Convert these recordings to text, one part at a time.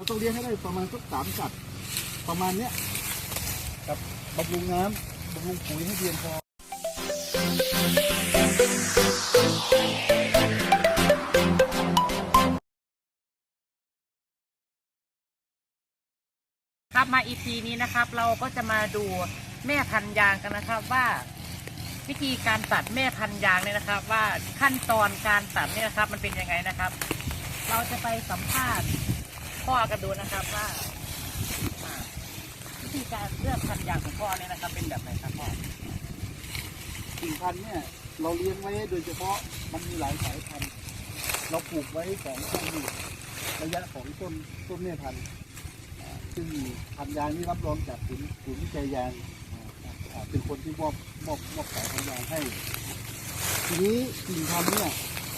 เราต้องเลี้ยงให้ได้ประมาณสักสามจัดประมาณเนี้ยกับบำรุงน้ำบำรุงปุ๋ยให้เพียงพอครับมา EP นี้นะครับ เราก็จะมาดูแม่พันยางกันนะครับว่า วิธีการตัดแม่พันยางเนี่ยนะครับ ว่าขั้นตอนการตัดเนี่ยนะครับ มันเป็นยังไงนะครับ เราจะไปสัมภาษณ์ พ่อกันดูนะครับว่าวิธีการเลือกพันธุ์ยางของพ่อเนี่ยนะครับ เป็นแบบไหนครับพ่อกิ่งพันธุ์เนี่ยเราเลี้ยงไว้โดยเฉพาะมันมีหลายสายพันธุ์ เราปลูกไว้สองต้นอยู่ระยะของต้นต้นแม่พันธุ์ซึ่งพันธุ์ยางนี่รับรองจากศูนย์ศูนย์วิจัยยางเป็นคนที่มอบมอบมอบสายพันธุ์ยางให้ ทีนี้กิ่งพันธุ์เนี่ย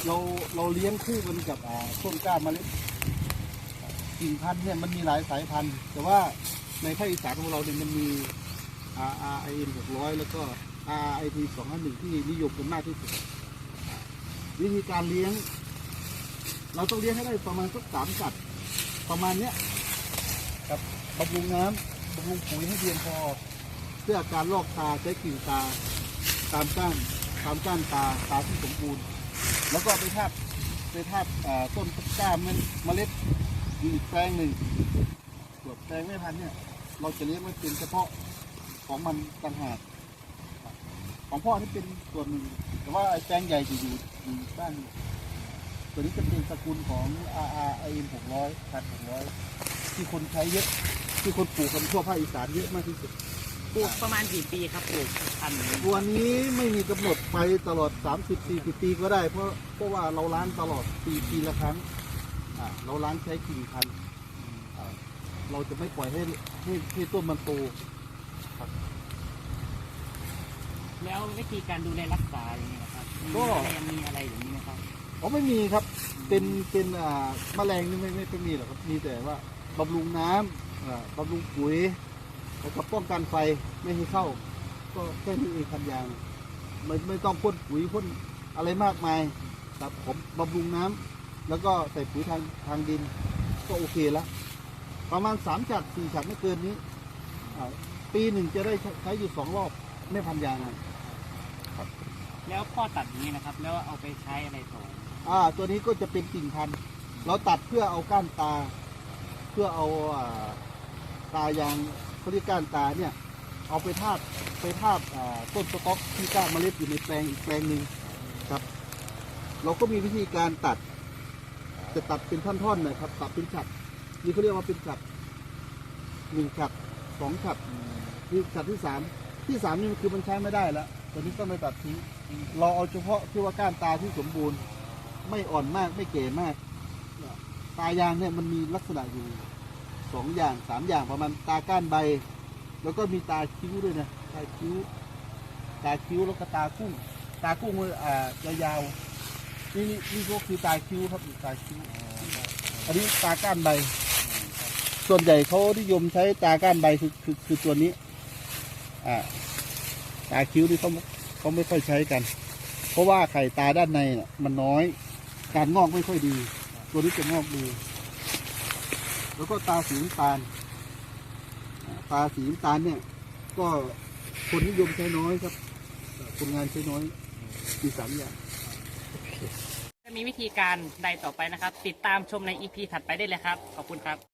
เราเราเลี้ยงคู่กันกับต้นกล้าเมล็ด กิ่งพันธุ์เนี่ยมันมีหลายสายพันธุ์ แต่ว่าในภาคอีสานของเราเนี่ยมันมี R R I N 600 แล้วก็ R I T 251 ที่นิยมกันมากที่สุด วิธีการเลี้ยง เราต้องเลี้ยงให้ได้ประมาณสักสามจัด ประมาณเนี้ยกับบำรุงน้ำบำรุงปุ๋ยให้เพียงพอ เพื่อการลอกตาใช้กิ่งตา ตามก้านตามก้านตาตาที่สมบูรณ์ แล้วก็ไปทาบไปทาบต้นกล้ามเมล็ด อยู่อีกแปลงหนึ่งส่วนแปลงไม่พันธุ์เนี่ย เราจะเลี้ยงไว้เป็นเฉพาะของมันต่างหากของพ่อนี่เป็นส่วนหนึ่ง แต่ว่าไอ้แปลงใหญ่จะอยู่อยู่บ้านตัวนี้จะเป็นสกุลของ R R I N 600พัน600 ที่คนใช้เยอะ ที่คนปลูกกันทั่วภาคอีสานเยอะมากที่สุด ปลูกประมาณกี่ปีครับปลูกพันธุ์นี้ตัวนี้ไม่มีกำหนดไปตลอด 30 40 ปีก็ได้ เพราะเพราะว่าเราล้างตลอดปีปีละครั้ง อ่าเราล้างใช้กิ่งพันธุ์อ่าเราจะไม่ปล่อยให้ให้ให้ต้นมันโตแล้ววิธีการดูแลรักษาอย่างนี้นะครับมีก็แมลงมีอะไรอย่างนี้นะครับอ๋อไม่มีครับ เป็นเป็นอ่าแมลงนี่ไม่ไม่ไม่มีหรอกครับมีแต่ว่าบำรุงน้ำอ่าบำรุงปุ๋ยแล้วก็ป้องกันไฟไม่ให้เข้า ก็แค่นี้เองคันยางไม่ไม่ต้องพ่นปุ๋ยพ่นอะไรมากมายครับผมบำรุงน้ำ แล้วก็ใส่ปุ๋ยทางทางดินก็โอเคแล้ว ประมาณสามจัดสี่จัดไม่เกินนี้อ่าปีหนึ่งจะได้ใช้ใช้อยู่สองรอบไม่พันยางอะแล้วพ่อตัดอย่างนี้นะครับ แล้วเอาไปใช้อะไรต่ออ่า ตัวนี้ก็จะเป็นกิ่งพันธุ์เราตัดเพื่อเอาก้านตา เพื่อเอาอ่าตายางเขาเรียกก้านตาเนี่ย เอาไปทาบไปทาบอ่าต้นสต๊อกที่ก้านเมล็ดอยู่ในแปลงอีกแปลงหนึ่งครับ เราก็มีวิธีการตัด จะตัดเป็นท่อนๆนะครับตัดเป็นฉัดนี่เขาเรียกว่าเป็นฉัดหนึ่งฉัดสองฉัดนี่ฉัดที่สามที่สามนี่คือมันใช้ไม่ได้แล้วตัวนี้ต้องไปตัดทิ้งเราเอาเฉพาะที่ว่าก้านตาที่สมบูรณ์ ไม่อ่อนมากไม่เก๋มาก ตายางเนี่ยมันมีลักษณะอยู่สองอย่างสามอย่างประมาณตาก้านใบ แล้วก็มีตาคิ้วด้วยนะตาคิ้ว ตาคิ้วแล้วก็ตากุ้ง ตากุ้งมันอ่ายาวๆ นี่นี่นี่ก็คือตาคิ้วครับตาคิ้วอันนี้ตาก้านใบ ส่วนใหญ่เขานิยมใช้ตาก้านใบคือคือคือตัวนี้ อ่า ตาคิ้วนี่เขาเขาไม่ค่อยใช้กัน เพราะว่าไข่ตาด้านในน่ะมันน้อย การงอกไม่ค่อยดี ตัวนี้จะงอกดี แล้วก็ตาสีน้ำตาล ตาสีน้ำตาลเนี่ย ก็คนนิยมใช้น้อยครับ คนงานใช้น้อยมีสามอย่าง จะมีวิธีการใดต่อไปนะครับ ติดตามชมใน EP ถัดไปได้เลยครับ ขอบคุณครับ